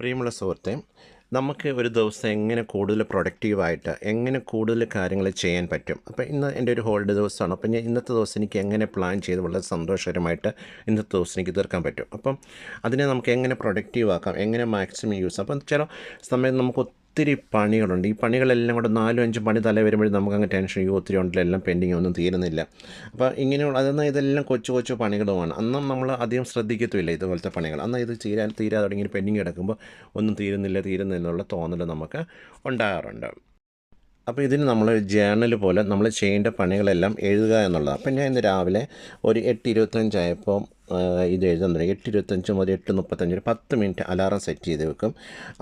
പ്രിയമുള്ള സുഹൃത്തെ നമുക്ക് ഒരു ദിവസം എങ്ങനെ കൂടുതൽ പ്രൊഡക്റ്റീവായിട്ട് എങ്ങനെ കൂടുതൽ കാര്യങ്ങൾ ചെയ്യാൻ പറ്റും? അപ്പോൾ ഇന്ന് എന്റെ ഒരു ഹോളിഡേ ദിവസമാണ്. അപ്പോൾ ഞാൻ ഇന്നത്തെ ദിവസം എനിക്ക് എങ്ങനെ പ്ലാൻ ചെയ്ത് വളരെ സന്തോഷകരമായിട്ട് ഇന്നത്തെ ദിവസം എനിക്ക് തീർക്കാൻ പറ്റും. അപ്പം അതിനെ നമുക്ക് എങ്ങനെ പ്രൊഡക്റ്റീവ് ആക്കാം എങ്ങനെ മാക്സിമം യൂസ് അപ്പം ചില സമയം നമുക്ക് ഒത്തിരി പണികളുണ്ട്. ഈ പണികളെല്ലാം കൂടെ നാലും അഞ്ചും പണി തല വരുമ്പോഴും നമുക്ക് അങ്ങ് ടെൻഷൻ ഈ ഒത്തിരി ഉണ്ടല്ലോ എല്ലാം പെൻഡിങ് ഒന്നും തീരുന്നില്ല. അപ്പോൾ ഇങ്ങനെയുള്ള അതെന്നാൽ ഇതെല്ലാം കൊച്ചു കൊച്ചു പണികളുമാണ്. അന്നും നമ്മൾ അധികം ശ്രദ്ധിക്കത്തുമില്ല ഇതുപോലത്തെ പണികൾ. അന്ന് ഇത് തീരാൻ തീരാതെ തുടങ്ങി പെൻഡിങ് കിടക്കുമ്പോൾ ഒന്നും തീരുന്നില്ല തീരുന്നില്ല എന്നുള്ള തോന്നൽ നമുക്ക് ഉണ്ടാകാറുണ്ട്. അപ്പോൾ ഇതിന് നമ്മൾ ജേർണൽ പോലെ നമ്മൾ ചെയ്യേണ്ട പണികളെല്ലാം എഴുതുക എന്നുള്ളതാണ്. അപ്പം ഞാൻ ഇന്ന് രാവിലെ ഒരു എട്ട് ഇരുപത്തഞ്ചായപ്പോൾ ഇത് എഴുതാൻ തുടങ്ങി എട്ട് ഇരുപത്തഞ്ച് മുതൽ എട്ട് മുപ്പത്തഞ്ച് ഒരു പത്ത് മിനിറ്റ് അലാറം സെറ്റ് ചെയ്ത് വെക്കും.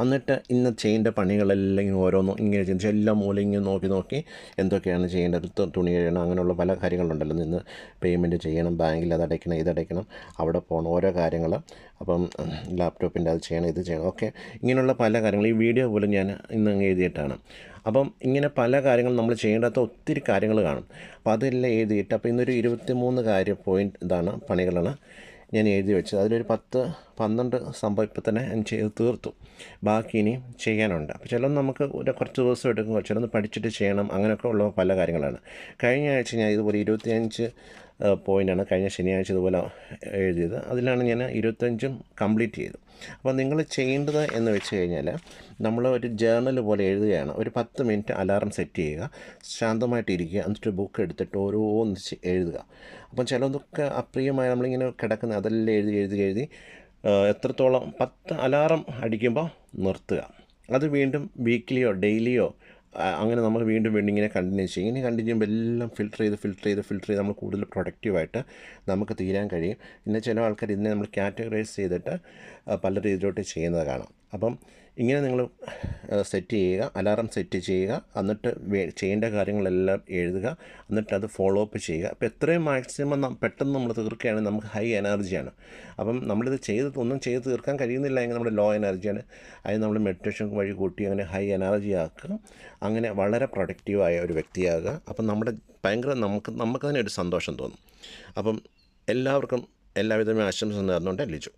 എന്നിട്ട് ഇന്ന് ചെയ്യേണ്ട പണികളെല്ലാം ഇങ്ങനെ ഓരോന്നും ഇങ്ങനെ ചെയ്ത് എല്ലാം മൂലം ഇങ്ങനെ നോക്കി നോക്കി എന്തൊക്കെയാണ് ചെയ്യേണ്ടത് തുണി കഴിയണം അങ്ങനെയുള്ള പല കാര്യങ്ങളുണ്ടല്ലോ. നിന്ന് പേയ്മെന്റ് ചെയ്യണം ബാങ്കിൽ അത് അടയ്ക്കണം ഇത് അവിടെ പോകണം ഓരോ കാര്യങ്ങൾ. അപ്പം ലാപ്ടോപ്പിന്റെ അത് ചെയ്യണം ഇത് ചെയ്യണം ഓക്കെ ഇങ്ങനെയുള്ള പല കാര്യങ്ങളും ഈ വീഡിയോ പോലും ഞാൻ ഇന്ന് അങ്ങ് എഴുതിയിട്ടാണ്. അപ്പം ഇങ്ങനെ പല കാര്യങ്ങളും നമ്മൾ ചെയ്യേണ്ടാത്ത ഒത്തിരി കാര്യങ്ങൾ കാണും. അപ്പോൾ അതെല്ലാം എഴുതിയിട്ട് അപ്പോൾ ഇന്നൊരു ഇരുപത്തി മൂന്ന് കാര്യ പോയിന്റ് ഇതാണ് പണികളാണ്. ഞാൻ എഴുതി വെച്ചത്. അതിലൊരു പത്ത് പന്ത്രണ്ട് സംഭവം ഇപ്പം തന്നെ ഞാൻ ചെയ്ത് തീർത്തു. ബാക്കി ഇനി ചെയ്യാനുണ്ട്. അപ്പോൾ ചിലത് നമുക്ക് ഒരു കുറച്ച് ദിവസം എടുക്കും ചിലത് പഠിച്ചിട്ട് ചെയ്യണം. അങ്ങനെയൊക്കെ ഉള്ള പല കാര്യങ്ങളാണ്. കഴിഞ്ഞ ആഴ്ച ഞാൻ ഇതുപോലെ ഇരുപത്തിയഞ്ച് പോയിന്റാണ് കഴിഞ്ഞ ശനിയാഴ്ച ഇതുപോലെ എഴുതിയത്. അതിലാണ് ഞാൻ ഇരുപത്തഞ്ചും കംപ്ലീറ്റ് ചെയ്തു അപ്പോൾ നിങ്ങൾ ചെയ്യേണ്ടത് എന്ന് വെച്ച് കഴിഞ്ഞാൽ നമ്മൾ ഒരു ജേർണൽ പോലെ എഴുതുകയാണ്. ഒരു പത്ത് മിനിറ്റ് അലാറം സെറ്റ് ചെയ്യുക ശാന്തമായിട്ട് ഇരിക്കുക എന്നിട്ട് ബുക്ക് എടുത്തിട്ട് ഓരോന്ന് എഴുതുക. അപ്പം ചിലതൊക്കെ അപ്രിയമായി നമ്മളിങ്ങനെ കിടക്കുന്ന അതെല്ലാം എഴുതി എഴുതി എഴുതി എത്രത്തോളം പത്ത് അലാറം അടിക്കുമ്പോൾ നിർത്തുക. അത് വീണ്ടും വീക്ക്ലിയോ ഡെയിലിയോ അങ്ങനെ നമ്മൾ വീണ്ടും വീണ്ടും ഇങ്ങനെ കണ്ടിന്യൂ ചെയ്യും. ഇങ്ങനെ കണ്ടിന്യൂ ചെയ്യുമ്പോൾ എല്ലാം ഫിൽട്ടർ ചെയ്ത് ഫിൽട്ടർ ചെയ്ത് ഫിൽട്ടർ ചെയ്ത് നമ്മൾ കൂടുതൽ പ്രൊഡക്റ്റീവായിട്ട് നമുക്ക് തീരാൻ കഴിയും. പിന്നെ ചില ആൾക്കാർ ഇതിനെ നമ്മൾ കാറ്റഗറൈസ് ചെയ്തിട്ട് പല രീതിയിലോട്ട് ചെയ്യുന്നത് കാണാം. അപ്പം ഇങ്ങനെ നിങ്ങൾ സെറ്റ് ചെയ്യുക അലാറം സെറ്റ് ചെയ്യുക എന്നിട്ട് ചെയ്യേണ്ട കാര്യങ്ങളെല്ലാം എഴുതുക എന്നിട്ട് അത് ഫോളോ അപ്പ് ചെയ്യുക. അപ്പോൾ എത്രയും മാക്സിമം പെട്ടെന്ന് നമ്മൾ തീർക്കുകയാണെങ്കിൽ നമുക്ക് ഹൈ എനർജിയാണ് അപ്പം നമ്മളിത് ചെയ്ത് ഒന്നും ചെയ്ത് തീർക്കാൻ കഴിയുന്നില്ല എങ്കിൽ നമ്മുടെ ലോ എനർജിയാണ് അതിന് നമ്മൾ മെഡിറ്റേഷൻ വഴി കൂട്ടി അങ്ങനെ ഹൈ എനർജി ആക്കുക. അങ്ങനെ വളരെ പ്രൊഡക്റ്റീവായ ഒരു വ്യക്തിയാകുക. അപ്പം നമ്മുടെ ഭയങ്കര നമുക്ക് നമുക്ക് തന്നെ ഒരു സന്തോഷം തോന്നും. അപ്പം എല്ലാവർക്കും എല്ലാവിധമായ ആശംസ നേർന്നുകൊണ്ട് ലിജു.